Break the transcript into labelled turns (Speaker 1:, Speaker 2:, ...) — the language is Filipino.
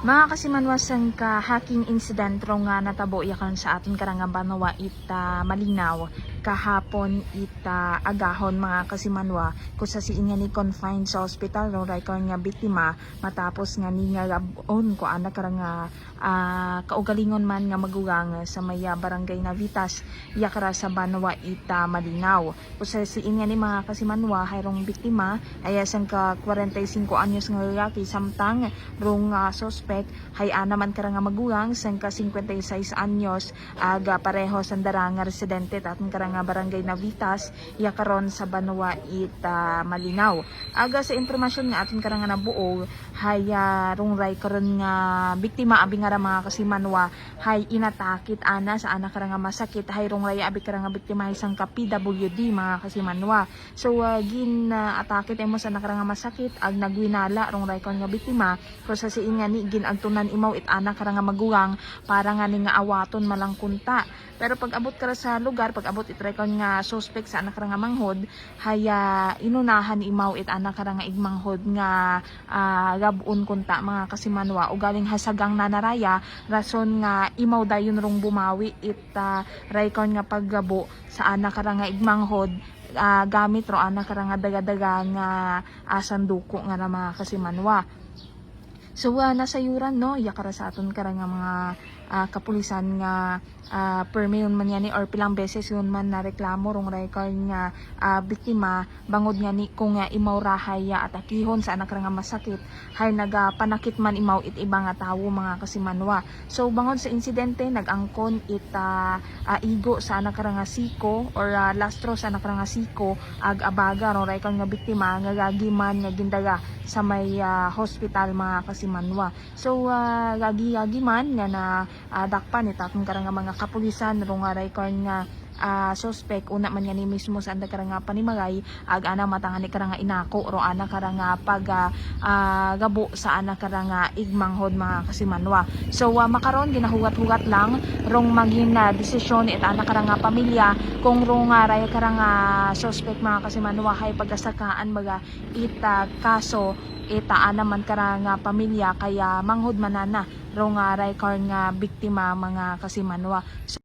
Speaker 1: Mga kasimanwasan ka hacking incident nga natabo yakan sa aton karanga banawa ita malinaw kahapon ita agahon mga kasimanwa kung sa siin nga ni confined sa hospital ro record nga biktima matapos nga ni nga labon ko anak karanga ah, kaugalingon man nga magugang sa maya barangay Navitas yakara sa banawa ita malinaw kung sa siin nga ni mga kasimanwa hayrong biktima ay asang ka 45 anyos nga lalaki samtang rong ah, suspect. Hay ana man kara nga magulang sang ka 56 anyos aga pareho sa nga residente tatong kara nga barangay Navitas iya karon sa Banwa ita Malinaw. Aga sa impormasyon nga aton kara nga nabuo hay ah, rong ray karon nga biktima abi nga mga kasimanwa. Hay inatakit ana sa ana kara nga masakit. Hay rong ray abi kara nga biktima hay sang ka PWD mga kasimanwa. So uh, gin uh, atakit mo sa nakara nga masakit ag nagwinala rong ray kon nga biktima. Kung sa nga ni gin agtunan imaw it ana kara nga maguwang para nga ni nga awaton malang kunta pero pag abot kara sa lugar pag abot itry kon nga suspect sa ana kara nga manghod haya inunahan imaw it ana kara nga igmanghod nga ah, gabun kunta mga kasimanwa. O galing hasagang nanaraya rason nga imaw dayon rong bumawi. It uh, raykon nga paggabo sa ana kara nga igmanghod ah, gamit ro ana kara nga daga-daga nga ah, sanduko nga na mga kasimanwa So uh, nasa yuran no? Yakara sa aton kara nga mga ah, kapulisan nga uh, per mayon man yani or pilang beses yun man na reklamo rong record nga ah, biktima. Bangod nga ni kung nga imaw rahay ya at akihon sa anak nga masakit hay nagapanakit man imaw it iba nga tawo mga kasimanwa. So bangod sa insidente nagangkon it ah, ah, igo sa anak nga siko or ah, lastro sa anak nga siko ag abaga rong record nga biktima nga gagiman nga gindaga sa may ah, hospital mga kasimanwa. So uh, gagi-gagi man nga na ah, dakpan ni tatong karang mga kapulisan rong record nga ah, suspect una man nga ni mismo sa anda karang nga panimagay ag ana matanga ni karang nga inako ro ana karang nga pag ah, gabo sa ana karang nga igmanghod mga kasimanwa. So ah, makaron ginahugat-hugat lang rong maging na desisyon it ana karang nga pamilya kung rong nga ray karang nga suspect mga kasimanwa hay pagasakaan baga ita kaso itaan naman kara nga pamilya kaya manghod manana rong nga ray nga biktima mga kasimanwa. so,